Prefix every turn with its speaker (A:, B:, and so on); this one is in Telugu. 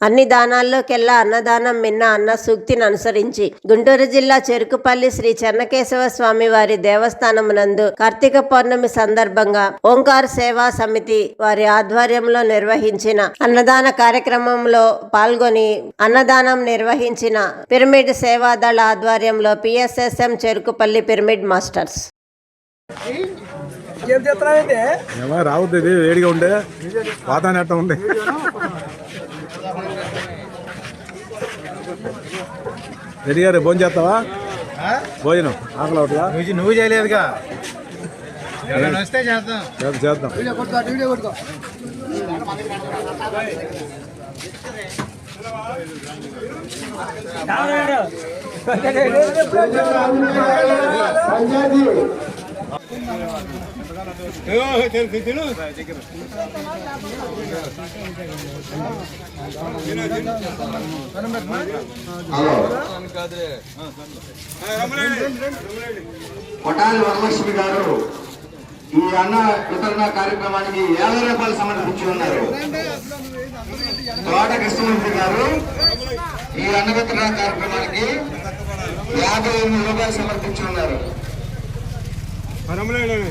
A: అన్ని దానాల్లోకెల్లా అన్నదానం మిన్న అన్న సూక్తిని అనుసరించి గుంటూరు జిల్లా చెరుకుపల్లి శ్రీ చెన్నకేశవ స్వామి వారి దేవస్థానం నందు కార్తీక పౌర్ణమి సందర్భంగా ఓంకార్ సేవా సమితి వారి ఆధ్వర్యంలో నిర్వహించిన అన్నదాన కార్యక్రమంలో పాల్గొని అన్నదానం నిర్వహించిన పిరమిడ్ సేవాదళ ఆధ్వర్యంలో పిఎస్ఎస్ఎం చెరుకుపల్లి పిరమిడ్ మాస్టర్స్.
B: ఏం
C: రావద్దు వేడిగా ఉండే. వాతావరణం ఉంది? రెడీ గారు భోజనం చేస్తావా? భోజనం ఆకలి అవుతుందా?
D: నువ్వు నువ్వు చేయలేదుగా. వస్తే చేద్దాం.
C: చేద్దాం, చేద్దాం.
E: కొటాలి వరలక్ష్మి గారు ఈ అన్న వితరణ కార్యక్రమానికి యాభై రూపాయలు సమర్పించి ఉన్నారు. తోట కృష్ణమూర్తి గారు ఈ అన్న వితరణ కార్యక్రమానికి యాభై ఎనిమిది రూపాయలు సమర్పించి ఉన్నారు. Karamel öyle mi?